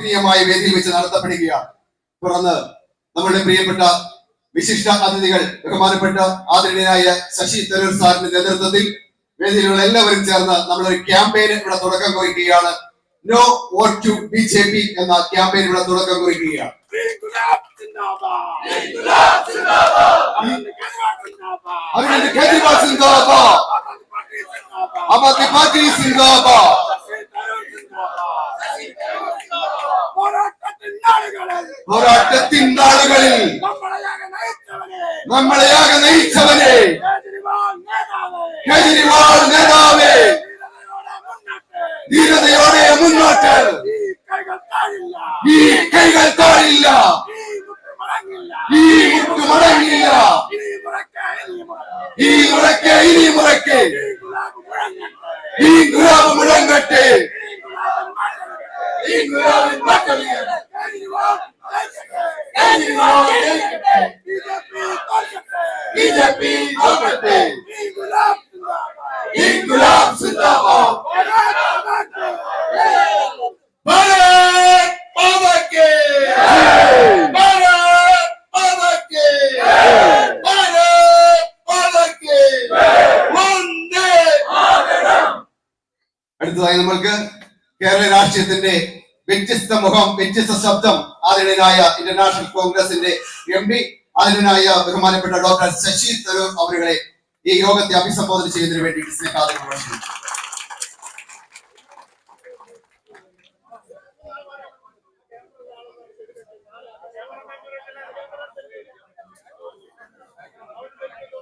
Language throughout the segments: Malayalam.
ആത്മീയമായ വേദി വെച്ച് നടത്തപ്പെടുകയാണ്. തുടർന്ന് നമ്മുടെ പ്രിയപ്പെട്ട വിശിഷ്ട അതിഥികൾ ബഹുമാനപ്പെട്ട ആദരണീയനായ ശശി തരൂർ സാറിന്റെ നേതൃത്വത്തിൽ വേദിയിലുള്ള എല്ലാവരും ചേർന്ന് നമ്മളൊരു ക്യാമ്പയിൻ ഇവിടെ തുടക്കം കുറിക്കുകയാണ്. No vote to B J P എന്ന ക്യാമ്പയിൻ ഇവിടെ തുടക്കം കുറിക്കുകയാണ്. അരവിന്ദ് കെജ്രിവാൾ സിംഗാബാ ആം ആദ്മി പാർട്ടി സിന്ദാബാദ് പോരാട്ടത്തിൻ നാളുകളിൽ നമ്മളെയാകെ നയിച്ചവനെ. കേജ്രിവാൾ നേതാവേ. ധീരതയോടെ മുന്നോട്ട്. ഈ കൈകൾ താഴില്ല. ഈ മുട്ടു മടങ്ങില്ല. ഈ മുറക്കെ ഇനി മുറക്കെ ഈ ഗുലാബ് മുഴങ്ങട്ടെ. ഈ ഗുലാബിൻ മക്കളിൽ ബി ജെ പി തോക്കട്ടെ ഈ ഗുലാബ് സിന്ദാബാദ് ഭാരത് മാതാ കേ ഭാരത് മാതാ കേ ഭാരത് മാതാ കേ വന്ദേ അടുത്തതായി നമ്മൾക്ക് കേരള രാഷ്ട്രീയത്തിന്റെ വ്യത്യസ്ത മുഖം വ്യത്യസ്ത ശബ്ദം ആദരണീയനായ ഇന്റർനാഷണൽ കോൺഗ്രസിന്റെ എം പി ആദരണീയനായ ബഹുമാനപ്പെട്ട ഡോക്ടർ ശശി തരൂർ അവരുകളെ ഈ യോഗത്തെ അഭിസംബോധന ചെയ്യുന്നതിന് വേണ്ടി സ്നേഹാദരം പ്രവേശിക്കുന്നു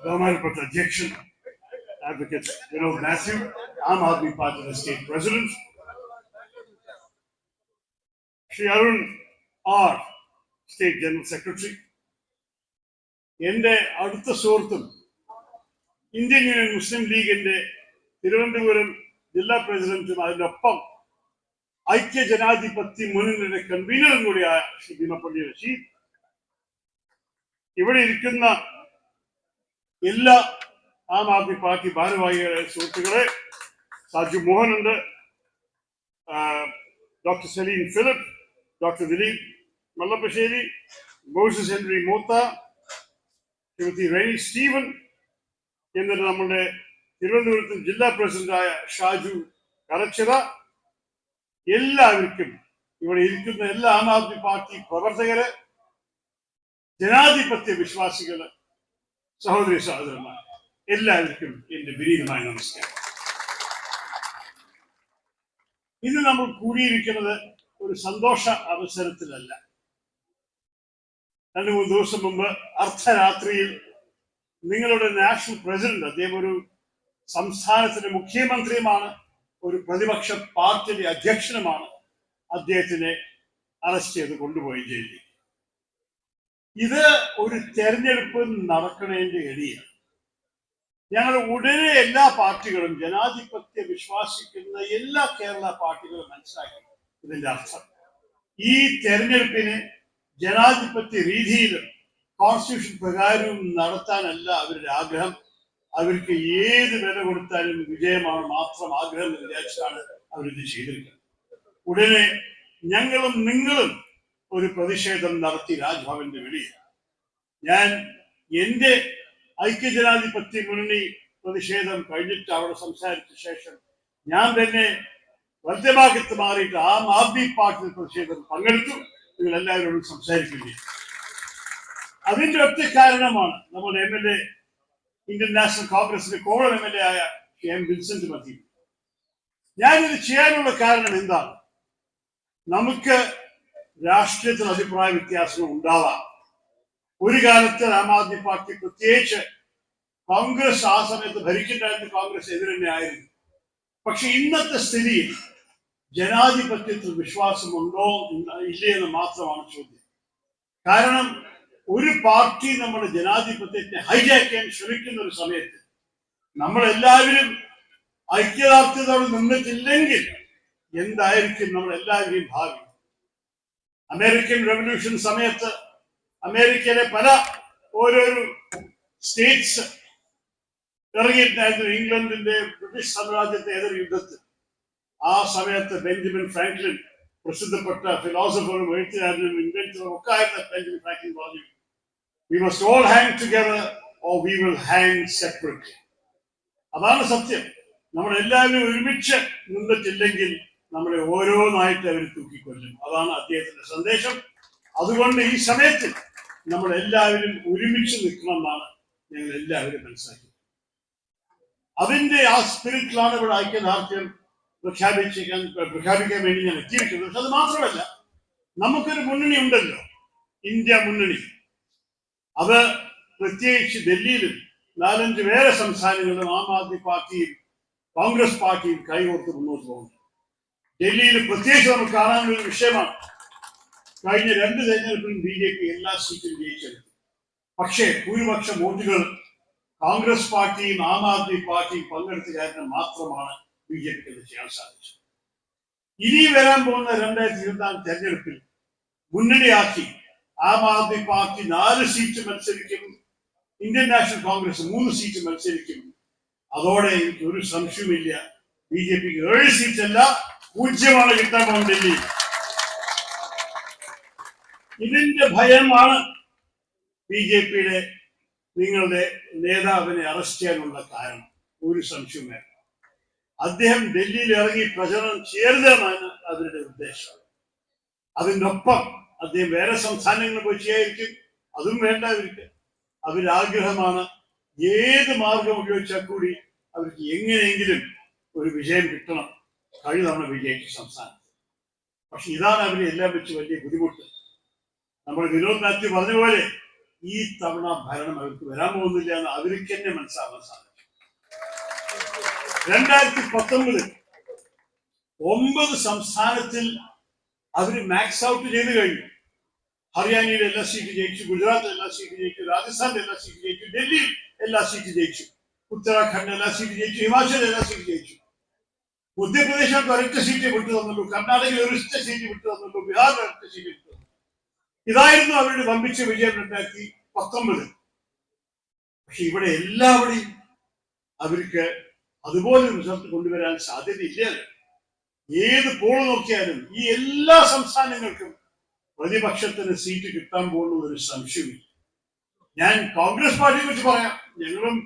ബഹുമാനപ്പെട്ട അധ്യക്ഷൻ അഡ്വക്കേറ്റ് വിനോദ് മാത്യു ആം ആദ്മി പാർട്ടിയുടെ state president Shri Arun R state general secretary എന്റെ അടുത്ത സുഹൃത്തും ഇന്ത്യൻ യൂണിയൻ മുസ്ലിം ലീഗിന്റെ തിരുവനന്തപുരം ജില്ലാ പ്രസിഡന്റും അതിനൊപ്പം ഐക്യ ജനാധിപത്യ മുന്നണിയുടെ കൺവീനറും കൂടിയായ ശ്രീ ഭീമപ്പള്ളി റഷീദ്. ഇവിടെ ഇരിക്കുന്ന എല്ലാ ആം ആദ്മി പാർട്ടി ഭാരവാഹികളെ സുഹൃത്തുക്കളെ സാജു മോഹൻ ഉണ്ട് ഡോക്ടർ സലീം ഫിലിപ്പ് ഡോക്ടർ ദിലീപ് മല്ലപ്പശ്ശേരി മോസസ് ഹെൻറി മൂത്ത ശ്രീമതി റെനി സ്റ്റീവൻ എന്നിട്ട് നമ്മുടെ തിരുവനന്തപുരത്ത് ജില്ലാ പ്രസിഡന്റായ ഷാജു കരച്ചിറ. എല്ലാവർക്കും ഇവിടെ ഇരിക്കുന്ന എല്ലാ ആം ആദ്മി പാർട്ടി പ്രവർത്തകര് ജനാധിപത്യ വിശ്വാസികൾ സഹോദരി സഹോദരന്മാർ എല്ലാവർക്കും എന്റെ വിനീതമായ നമസ്കാരം. ഇന്ന് നമ്മൾ കൂടിയിരിക്കുന്നത് ഒരു സന്തോഷ അവസരത്തിലല്ല. രണ്ടു മൂന്ന് ദിവസം മുമ്പ് അർദ്ധരാത്രിയിൽ നിങ്ങളുടെ നാഷണൽ പ്രസിഡന്റ് അദ്ദേഹം ഒരു സംസ്ഥാനത്തിന്റെ മുഖ്യമന്ത്രിയുമാണ് ഒരു പ്രതിപക്ഷ പാർട്ടിയുടെ അധ്യക്ഷനുമാണ് അദ്ദേഹത്തിനെ അറസ്റ്റ് ചെയ്ത് കൊണ്ടുപോയി ജയിലിൽ ഇത് ഒരു തെരഞ്ഞെടുപ്പ് നടക്കണേന്റെ എടിയാണ് ഞങ്ങൾ ഉടനെ എല്ലാ പാർട്ടികളും ജനാധിപത്യ വിശ്വാസിക്കുന്ന എല്ലാ കേരള പാർട്ടികളും മനസ്സിലാക്കി. ഇതിന്റെ അർത്ഥം ഈ തെരഞ്ഞെടുപ്പിന് ജനാധിപത്യ രീതിയിലും കോൺസ്റ്റിറ്റ്യൂഷൻ പ്രകാരവും നടത്താനല്ല അവരുടെ ആഗ്രഹം. അവർക്ക് ഏത് വില കൊടുത്താലും വിജയമാണ് മാത്രം ആഗ്രഹം എന്ന് വിചാരിച്ചാണ് അവരിത് ചെയ്തിരിക്കുന്നത്. ഉടനെ ഞങ്ങളും നിങ്ങളും ഒരു പ്രതിഷേധം നടത്തി രാജ്ഭവന്റെ വെളിയിൽ. ഞാൻ എന്റെ ഐക്യജനാധിപത്യ മുന്നണി പ്രതിഷേധം കഴിഞ്ഞിട്ട് അവിടെ സംസാരിച്ച ശേഷം ഞാൻ തന്നെ വലതുഭാഗത്ത് മാറിയിട്ട് ആം ആദ്മി പാർട്ടി പ്രതിഷേധം പങ്കെടുത്തു. നിങ്ങൾ എല്ലാവരോടും സംസാരിക്കുകയും അതിന്റെ ഒറ്റ കാരണമാണ് നമ്മുടെ M L A Indian national കോൺഗ്രസിന്റെ കോളം എം എൽ എ ആയ എം വിൻസെന്റ് മതി. ഞാനിത് ചെയ്യാനുള്ള കാരണം എന്താണ്? നമുക്ക് രാഷ്ട്രീയത്തിൽ അഭിപ്രായ വ്യത്യാസങ്ങൾ ഉണ്ടാവാം. ഒരു കാലത്ത് ആം ആദ്മി പാർട്ടി പ്രത്യേകിച്ച് കോൺഗ്രസ് ആ സമയത്ത് ഭരിച്ചിട്ടായിരുന്നു കോൺഗ്രസ് എതിരെ ആയിരുന്നു. പക്ഷെ ഇന്നത്തെ സ്ഥിതിയിൽ ജനാധിപത്യത്തിൽ വിശ്വാസമുണ്ടോ ഇല്ലേ എന്ന് മാത്രമാണ് ചോദ്യം. കാരണം ഒരു പാർട്ടി നമ്മുടെ ജനാധിപത്യത്തെ ഹൈജാക്ക് ചെയ്യാൻ ശ്രമിക്കുന്ന ഒരു സമയത്ത് നമ്മളെല്ലാവരും ഐക്യദാർഢ്യത്തോടെ നിന്നിട്ടില്ലെങ്കിൽ എന്തായിരിക്കും നമ്മൾ എല്ലാവരുടെയും ഭാവി? അമേരിക്കൻ റെവല്യൂഷൻ സമയത്ത് അമേരിക്കയിലെ പല ഓരോരോ സ്റ്റേറ്റ്സ് ഇറങ്ങിയിട്ടുണ്ടായിരുന്നു. ഇംഗ്ലണ്ടിന്റെ ബ്രിട്ടീഷ് സാമ്രാജ്യത്തെ എതിർ യുദ്ധത്തിൽ. ആ സമയത്ത് ബെഞ്ചമിൻ ഫ്രാങ്ക്ലിൻ പ്രസിദ്ധപ്പെട്ട ഫിലോസഫറും എഴുത്തുകാരനും ഇൻവെന്ററും ഒക്കെ ആയിരുന്ന ബെഞ്ചമിൻ ഫ്രാങ്ക്ലിൻ പറഞ്ഞു we must all hang together or we will hang separate അതാണ് സത്യം. നമ്മൾ എല്ലാവരും ഒരുമിച്ച് നിന്നിട്ടില്ലെങ്കിൽ നമ്മളെ ഓരോന്നായിട്ട് അവർ തൂക്കിക്കൊല്ലും. അതാണ് അദ്ദേഹത്തിന്റെ സന്ദേശം. അതുകൊണ്ട് ഈ സമയത്ത് നമ്മൾ എല്ലാവരും ഒരുമിച്ച് നിൽക്കണമെന്നാണ് ഞങ്ങൾ എല്ലാവരും മനസ്സിലാക്കിയത്. അതിന്റെ ആ സ്പിരിറ്റിലാണ് ഇവിടെ ഐക്യദാർഢ്യം പ്രഖ്യാപിച്ചേക്കാൻ പ്രഖ്യാപിക്കാൻ വേണ്ടി ഞാൻ എത്തിയിരിക്കുന്നത്. പക്ഷെ അത് മാത്രമല്ല നമുക്കൊരു മുന്നണി ഉണ്ടല്ലോ ഇന്ത്യ മുന്നണി. അത് പ്രത്യേകിച്ച് ഡൽഹിയിലും നാലഞ്ച് വേറെ സംസ്ഥാനങ്ങളിലും ആം ആദ്മി പാർട്ടിയും കോൺഗ്രസ് പാർട്ടിയും കൈകോർത്ത് മുന്നോട്ട് പോകുന്നു. ഡൽഹിയിൽ പ്രത്യേകിച്ച് നമുക്ക് കാണാനുള്ള വിഷയമാണ് കഴിഞ്ഞ രണ്ട് തെരഞ്ഞെടുപ്പിലും ബി ജെ പി എല്ലാ സീറ്റും ജയിച്ചെടുത്തു പക്ഷേ ഭൂരിപക്ഷ വോട്ടുകൾ കോൺഗ്രസ് പാർട്ടിയും ആം ആദ്മി പാർട്ടിയും പങ്കെടുത്ത കാരണം മാത്രമാണ് ബി ജെ പിക്ക് ചെയ്യാൻ സാധിച്ചത്. ഇനി വരാൻ പോകുന്ന രണ്ടായിരത്തി ഇരുപത്തിനാല് തെരഞ്ഞെടുപ്പിൽ മുന്നണിയാക്കി ആം ആദ്മി പാർട്ടി നാല് സീറ്റ് മത്സരിക്കും ഇന്ത്യൻ നാഷണൽ കോൺഗ്രസ് മൂന്ന് സീറ്റ് മത്സരിക്കും. അതോടെ എനിക്ക് ഒരു സംശയവുമില്ല. ബി ജെ പിക്ക് ഏഴ് സീറ്റല്ല പൂജ്യമാണ് കിട്ടാൻ പോകുന്നത് ഡൽഹി ഇതിന്റെ ഭയമാണ് ബി ജെ പിയുടെ നിങ്ങളുടെ നേതാവിനെ അറസ്റ്റ് ചെയ്യാനുള്ള കാരണം. ഒരു സംശയമേ വേണ്ട. അദ്ദേഹം ഡൽഹിയിൽ ഇറങ്ങി പ്രചരണം ചെയ്യരുതെന്നാണ് അവരുടെ ഉദ്ദേശം. അതിനൊപ്പം അദ്ദേഹം വേറെ സംസ്ഥാനങ്ങളിൽ പോയി ചെയ്യായിരിക്കും അതും വേണ്ട അവർക്ക് അവരാഗ്രഹമാണ് ഏത് മാർഗം ഉപയോഗിച്ചാൽ കൂടി അവർക്ക് എങ്ങനെയെങ്കിലും ഒരു വിജയം കിട്ടണം. കഴിഞ്ഞ തവണ വിജയിച്ച സംസ്ഥാനം. പക്ഷെ ഇതാണ് അവരെ എല്ലാം വെച്ച് വലിയ ബുദ്ധിമുട്ട് നമ്മൾ വിനോദ് മാത്യു പറഞ്ഞ പോലെ ഈ തവണ ഭരണം അവർക്ക് വരാൻ പോകുന്നില്ല എന്ന് അവർക്ക് തന്നെ മനസ്സിലാവാൻ സാധിക്കും. രണ്ടായിരത്തി പത്തൊമ്പതിൽ ഒമ്പത് സംസ്ഥാനത്തിൽ അവർ മാക്സ് ഔട്ട് ചെയ്ത് കഴിഞ്ഞു. ഹറിയാനയിൽ എല്ലാ സീറ്റ് ജയിച്ചു ഗുജറാത്തിൽ എല്ലാ സീറ്റ് ജയിച്ചു രാജസ്ഥാനിൽ എല്ലാ സീറ്റ് ജയിച്ചു ഡൽഹിയിൽ എല്ലാ സീറ്റ് ജയിച്ചു ഉത്തരാഖണ്ഡ് എല്ലാ സീറ്റ് ജയിച്ചു ഹിമാചൽ എല്ലാ സീറ്റ് ജയിച്ചു. മധ്യപ്രദേശിൽ ഒരൊറ്റ സീറ്റ് വിട്ടു തന്നുള്ളൂ കർണാടകയിൽ ഒരൊറ്റ സീറ്റ് വിട്ടു തന്നുള്ളൂ ബീഹാറിൽ ഒരൊറ്റ സീറ്റ് വിട്ടു ഇതായിരുന്നു അവരുടെ വമ്പിച്ച വിജയം രണ്ടായിരത്തി പത്തൊമ്പത് പക്ഷെ ഇവിടെ എല്ലാവരെയും അവർക്ക് അതുപോലെ റിസൾട്ട് കൊണ്ടുവരാൻ സാധ്യതയില്ല ഏത് പോൾ നോക്കിയാലും ഈ എല്ലാ സംസ്ഥാനങ്ങൾക്കും പ്രതിപക്ഷത്തിന് സീറ്റ് കിട്ടാൻ പോകുന്ന ഒരു സംശയമില്ല. ഞാൻ കോൺഗ്രസ് പാർട്ടിയെ കുറിച്ച് പറയാം. ഞങ്ങളും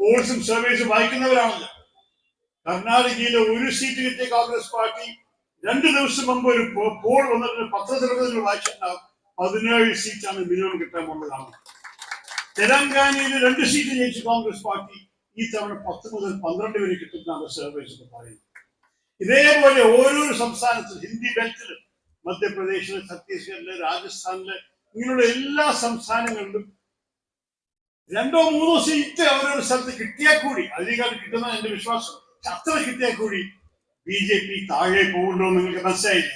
പോൾസും സർവേസും വായിക്കുന്നവരാണല്ലോ. കർണാടകയിലെ ഒരു സീറ്റ് കിട്ടിയ കോൺഗ്രസ് പാർട്ടി രണ്ട് ദിവസം മുമ്പ് ഒരു പോൾ വന്നിട്ട് പത്രത്തിൽ വായിച്ചിട്ടുണ്ടാകും പതിനേഴ് സീറ്റാണ് മിനിമം കിട്ടാൻ പോകുന്നതാണ് തെലങ്കാനയിൽ രണ്ട് സീറ്റ് ജയിച്ച് കോൺഗ്രസ് പാർട്ടി ഈ തവണ പത്ത് മുതൽ പന്ത്രണ്ട് വരെ കിട്ടുന്നതാണ് സർവേസ് പറയുന്നത്. ഇതേപോലെ ഓരോ സംസ്ഥാനത്തും ഹിന്ദി ബെൽറ്റിൽ മധ്യപ്രദേശിൽ ഛത്തീസ്ഗഡിൽ രാജസ്ഥാനിൽ ഇങ്ങനെയുള്ള എല്ലാ സംസ്ഥാനങ്ങളിലും രണ്ടോ മൂന്നോ സീറ്റ് അവരൊരു സ്ഥലത്ത് കിട്ടിയാൽ കൂടി അതിനേക്കാൾ കിട്ടുന്ന എന്റെ വിശ്വാസം. അത്ര കിട്ടിയാൽ കൂടി ബി ജെ പി താഴെ പോകുന്നുണ്ടോ നിങ്ങൾക്ക് മനസ്സിലായില്ല?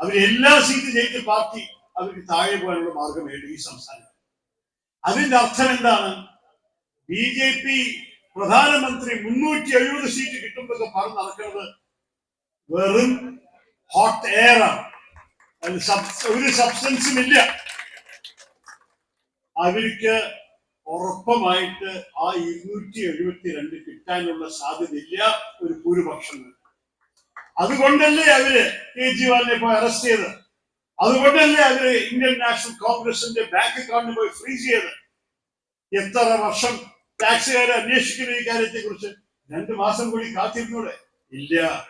അവർ എല്ലാ സീറ്റ് ജയിച്ച് പാർട്ടി അവർക്ക് താഴെ പോകാനുള്ള മാർഗമേയുള്ളൂ ഈ സംസ്ഥാനം. അതിന്റെ അർത്ഥം എന്താണ്? ബി ജെ പി പ്രധാനമന്ത്രി മുന്നൂറ്റി എഴുപത് സീറ്റ് കിട്ടുമ്പോൾ പറഞ്ഞ് നടക്കുന്നത് വെറും ഹോട്ട് എയർ ആണ്. ഒരു സബ്സ്റ്റൻസും ഇല്ല. അവർക്ക് ഉറപ്പമായിട്ട് ആ ഇരുന്നൂറ്റി എഴുപത്തി രണ്ട് കിട്ടാനുള്ള സാധ്യതയില്ല ഒരു ഭൂരിപക്ഷം. അതുകൊണ്ടല്ലേ അവർ കേജ്രിവാളിനെ പോയി അറസ്റ്റ് ചെയ്തത്? അതുകൊണ്ടല്ലേ അവർ ഇന്ത്യൻ നാഷണൽ കോൺഗ്രസിന്റെ ബാങ്ക് അക്കൗണ്ട് പോയി ഫ്രീസ് ചെയ്ത് എത്ര വർഷം ടാക്സുകാരെ അന്വേഷിക്കുന്ന ഈ കാര്യത്തെ കുറിച്ച് രണ്ടു മാസം കൂടി കാത്തിരുന്നൂടെ? ഇല്ല.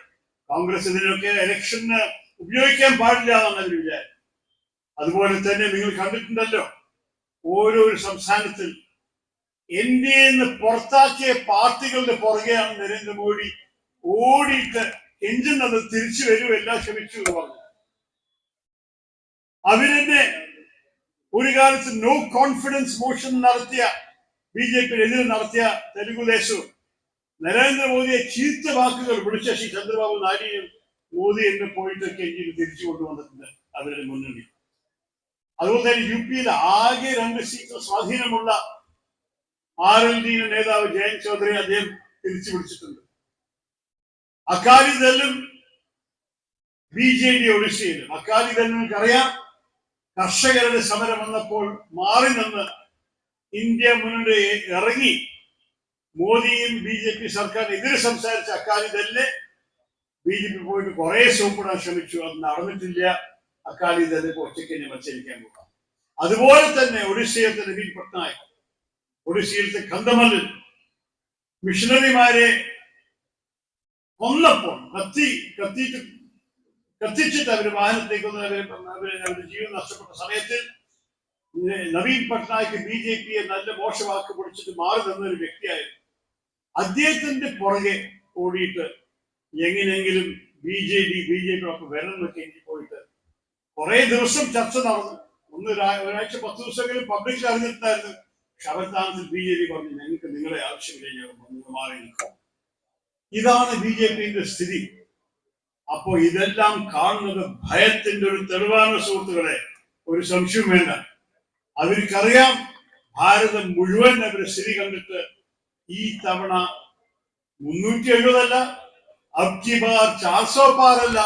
കോൺഗ്രസ് ഇതിനൊക്കെ ഇലക്ഷന് ഉപയോഗിക്കാൻ പാടില്ല അവർ വിചാരം. അതുപോലെ തന്നെ നിങ്ങൾ കണ്ടിട്ടുണ്ടല്ലോ ഓരോ സംസ്ഥാനത്തിൽ ഡി എന്ന് പുറത്താക്കിയ പാർട്ടികളുടെ പുറകെയാണ് നരേന്ദ്രമോദി ഓടിയിട്ട് എഞ്ചിൻ അത് തിരിച്ചു വരുമെല്ലാം ശ്രമിച്ചു എന്ന് പറഞ്ഞു. അവരെന്നെ ഒരു കാലത്ത് നോ കോൺഫിഡൻസ് മോഷൻ നടത്തിയ ബി ജെ പി എതിരെ നടത്തിയ തെലുഗുദേശവും നരേന്ദ്രമോദിയെ ചീത്ത വാക്കുകൾ വിളിച്ച ശ്രീ ചന്ദ്രബാബു നായിഡുവും മോദി എന്നെ പോയിട്ടൊക്കെ എങ്കിലും തിരിച്ചു കൊണ്ടുവന്നിട്ടുണ്ട് അവരുടെ മുന്നണി. അതുപോലെ തന്നെ യു പിയിൽ ആകെ രണ്ട് സീറ്റ് സ്വാധീനമുള്ള ആർ എൽ ഡി നേതാവ് ജയന്ത് ചൗധരി അദ്ദേഹം തിരിച്ചു പിടിച്ചിട്ടുണ്ട് അക്കാലിതലും ബി ജെ ഡി ഒഡീഷയിലും അക്കാലിതലും നിങ്ങൾക്കറിയാം കർഷകരുടെ സമരം വന്നപ്പോൾ മാറി നിന്ന് ഇന്ത്യ മുന്നിൽ ഇറങ്ങി മോദിയും ബി ജെ പി സർക്കാർ എതിരെ സംസാരിച്ച അക്കാലിദളിനെ ബി ജെ പി പോയിട്ട് കുറെ സോപ്പിടാൻ ശ്രമിച്ചു. അത് നടന്നിട്ടില്ല. അക്കാലം തന്നെ ഒറ്റയ്ക്ക് തന്നെ മത്സരിക്കാൻ പോകാം അതുപോലെ തന്നെ ഒഡീഷയിലത്തെ നവീൻ പട്നായക് ഒഡീഷയിലത്തെ കന്തമല്ലിൽ മിഷണറിമാരെ കൊന്നപ്പോൾ കത്തി കത്തിയിട്ട് കത്തിച്ചിട്ട് അവർ വാഹനത്തേക്ക് വന്ന് അവർ അവർ അവരുടെ ജീവൻ നഷ്ടപ്പെട്ട സമയത്തിൽ നവീൻ പട്നായിക്ക് ബി ജെ പിയെ നല്ല മോശവാക്ക് പൊടിച്ചിട്ട് മാറി നിന്ന ഒരു വ്യക്തിയായിരുന്നു. അദ്ദേഹത്തിന്റെ പുറകെ ഓടിയിട്ട് എങ്ങനെയെങ്കിലും B J D B J P ഒക്കെ വരണം എന്നൊക്കെ എനിക്ക് പോയിട്ട് കുറെ ദിവസം ചർച്ച നടന്നു. ഒന്ന് ഒരാ- ഒരാഴ്ച പത്ത് ദിവസമെങ്കിലും പബ്ലിക്കിൽ അറിഞ്ഞിട്ടുണ്ടായിരുന്നു. അവസാനത്തിൽ ബി ജെ പി പറഞ്ഞു ഞങ്ങൾക്ക് നിങ്ങളെ ആവശ്യമില്ല ഞങ്ങൾ മാറി നിൽക്കാം. ഇതാണ് ബി ജെ പിന്റെ സ്ഥിതി. അപ്പോ ഇതെല്ലാം കാണുന്നത് ഭയത്തിന്റെ ഒരു തെളിവാണ് സുഹൃത്തുക്കളെ. ഒരു സംശയം വേണ്ട. അവർക്കറിയാം ഭാരതം മുഴുവൻ അവരെ സ്ഥിതി കണ്ടിട്ട് ഈ തവണ മുന്നൂറ്റി എഴുപതല്ല അബ്ജി ബാർ ചാർസോ പാറല്ല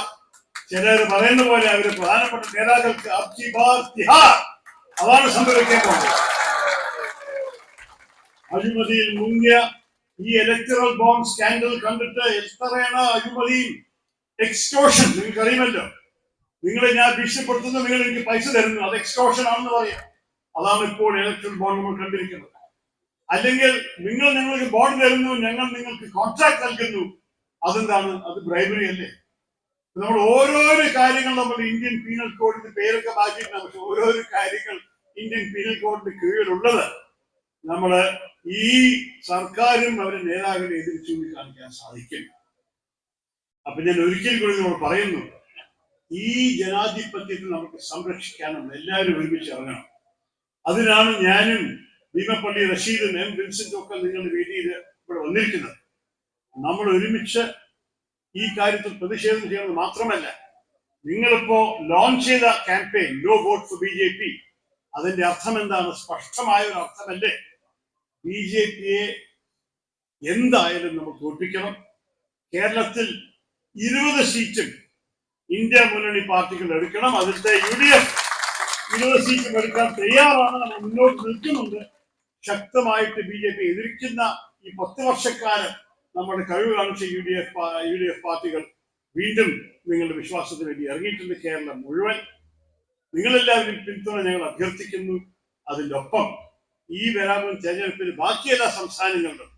ചിലർ പറയുന്ന പോലെ അവർ പ്രധാനപ്പെട്ട നേതാക്കൾക്ക് അബ്ജി ബാർ തിഹാർ അതാണ് സംഭവിക്കാൻ പോകുന്നത് അഴിമതിയിൽ മുങ്ങിയ ഈ ഇലക്ടറൽ ബോംബ് സ്കാൻഡൽ കണ്ടിട്ട് എത്രയാണ് അഴിമതിയും? എക്സ്റ്റോഷൻ നിങ്ങൾക്ക് അറിയുമല്ലോ നിങ്ങളെ ഞാൻ ഭീഷണിപ്പെടുത്തുന്നു നിങ്ങൾ എനിക്ക് പൈസ തരുന്നു. അത് എക്സ്റ്റോഷൻ ആണെന്ന് പറയാം. അതാണ് ഇപ്പോൾ ഇലക്ട്രൽ ബോണ്ട് നമ്മൾ കണ്ടിരിക്കുന്നത്. അല്ലെങ്കിൽ നിങ്ങൾ നിങ്ങൾക്ക് ബോണ്ട് തരുന്നു ഞങ്ങൾ നിങ്ങൾക്ക് കോൺട്രാക്ട് നൽകുന്നു. അതെന്താണ്? അത് ബ്രൈബറി അല്ലേ? നമ്മൾ ഓരോരോ കാര്യങ്ങൾ നമ്മൾ ഇന്ത്യൻ പീനൽ കോഡിന്റെ പേരൊക്കെ മാറ്റിയിട്ടുണ്ട് പക്ഷെ ഓരോരോ കാര്യങ്ങൾ ഇന്ത്യൻ പീനൽ കോഡിന്റെ കീഴിലുള്ളത്. നമ്മൾ ഈ സർക്കാരും അവരുടെ നേതാക്കളെ എതിരിച്ചു കാണിക്കാൻ സാധിക്കും. അപ്പൊ ഞാൻ ഒരിക്കൽ കൂടി നമ്മൾ പറയുന്നു ഈ ജനാധിപത്യത്തെ നമുക്ക് സംരക്ഷിക്കാനും എല്ലാവരും ഒരുമിച്ച് ഇറങ്ങണം. അതിനാണ് ഞാനും ഭീമപ്പള്ളി റഷീദും എം വിൻസെന്റും ഒക്കെ നിങ്ങളുടെ വേദിയിൽ ഇവിടെ വന്നിരിക്കുന്നത്. നമ്മൾ ഒരുമിച്ച് ഈ കാര്യത്തിൽ പ്രതിഷേധം ചെയ്യുന്നത് മാത്രമല്ല നിങ്ങളിപ്പോ ലോഞ്ച് ചെയ്ത campaign no vote for B J P അതിന്റെ അർത്ഥം എന്താണ്? സ്പഷ്ടമായ ഒരു അർത്ഥമല്ലേ? ബി ജെ പിയെ എന്തായാലും നമ്മൾ തോൽപ്പിക്കണം. കേരളത്തിൽ ഇരുപത് സീറ്റും ഇന്ത്യ മുന്നണി പാർട്ടികൾ എടുക്കണം. അതിലത്തെ യു ഡി എഫ് ഇരുപത് സീറ്റും എടുക്കാൻ തയ്യാറാണ്. നമ്മൾ മുന്നോട്ട് നിൽക്കുന്നുണ്ട്. ശക്തമായിട്ട് ബി ജെ പി എതിർക്കുന്ന ഈ പത്ത് വർഷക്കാലം നമ്മുടെ കഴിവ് കാണിച്ച U D F U D F പാർട്ടികൾ വീണ്ടും നിങ്ങളുടെ വിശ്വാസത്തിന് വേണ്ടി ഇറങ്ങിയിട്ടുണ്ട് കേരളം മുഴുവൻ. നിങ്ങളെല്ലാവരും പിന്തുണ ഞങ്ങൾ അഭ്യർത്ഥിക്കുന്നു. അതിന്റെ ഒപ്പം ഈ വരാമെന്ന തെരഞ്ഞെടുപ്പിൽ ബാക്കി എല്ലാ സംസ്ഥാനങ്ങളിലും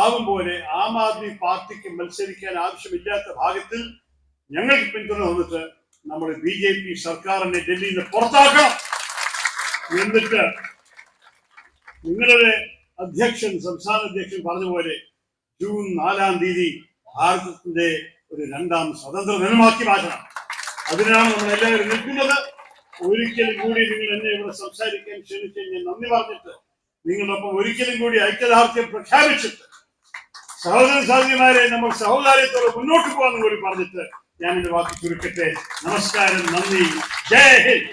ആവും പോലെ ആം ആദ്മി പാർട്ടിക്ക് മത്സരിക്കാൻ ആവശ്യമില്ലാത്ത ഭാഗത്തിൽ ഞങ്ങൾക്ക് പിന്തുണ തന്നിട്ട് നമ്മുടെ ബി ജെ പി സർക്കാരിനെ ഡൽഹിയിൽ നിന്ന് പുറത്താക്കണം. എന്നിട്ട് നിങ്ങളുടെ അധ്യക്ഷൻ സംസ്ഥാന അധ്യക്ഷൻ പറഞ്ഞ പോലെ ജൂൺ നാലാം തീയതി ഭാരതത്തിന്റെ ഒരു രണ്ടാം സ്വതന്ത്ര ദിനമാക്കി മാറ്റണം. അതിനാണ് നമ്മൾ എല്ലാവരും നിൽക്കുന്നത്. ഒരിക്കലും കൂടി നിങ്ങൾ എന്നെ ഇവിടെ സംസാരിക്കാൻ ക്ഷണിച്ച് ഞാൻ നന്ദി പറഞ്ഞിട്ട് നിങ്ങളൊപ്പം ഒരിക്കലും കൂടി ഐക്യദാർഢ്യം പ്രഖ്യാപിച്ചിട്ട് സഹോദര സഹോദരിമാരെ നമ്മൾ സഹോദര്യത്തോടെ മുന്നോട്ട് പോകാൻ കൂടി പറഞ്ഞിട്ട് ഞാൻ എന്റെ വാക്ക് ചുരുക്കട്ടെ. നമസ്കാരം നന്ദി. Jai Hind.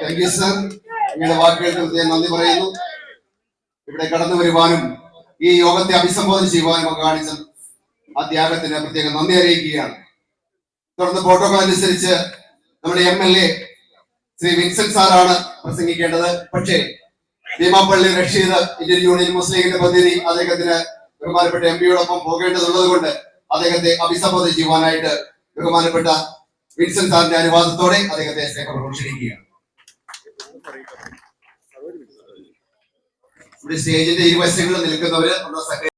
Thank you sir നിങ്ങളുടെ വാക്കുകൾക്ക് ഞാൻ നന്ദി പറയുന്നു. ഇവിടെ കടന്നു വരുവാനും ഈ യോഗത്തെ അഭിസംബോധന ചെയ്യുവാനും ഒക്കെ കാണിച്ച ആ ത്യാഗത്തിന് പ്രത്യേകം നന്ദി അറിയിക്കുകയാണ്. തുടർന്ന് പ്രോട്ടോകോൾ അനുസരിച്ച് നമ്മുടെ M L A Shri Vincent സാറാണ് പ്രസംഗിക്കേണ്ടത്. പക്ഷേ Beemapally Rasheed Indian union Muslim ലീഗിന്റെ പ്രതിനിധി അദ്ദേഹത്തിന് ബഹുമാനപ്പെട്ട എം പിയോടൊപ്പം പോകേണ്ടതുള്ളത് കൊണ്ട് അദ്ദേഹത്തെ അഭിസംബോധന ചെയ്യുവാനായിട്ട് ബഹുമാനപ്പെട്ട വിൻസെന്റ് സാറിന്റെ അനുവാദത്തോടെ അദ്ദേഹത്തെ സ്നേഹപൂർവം ഇവിടെ സ്റ്റേജിന്റെ ഇരുവശങ്ങളിൽ നിൽക്കുന്നവര് നമ്മുടെ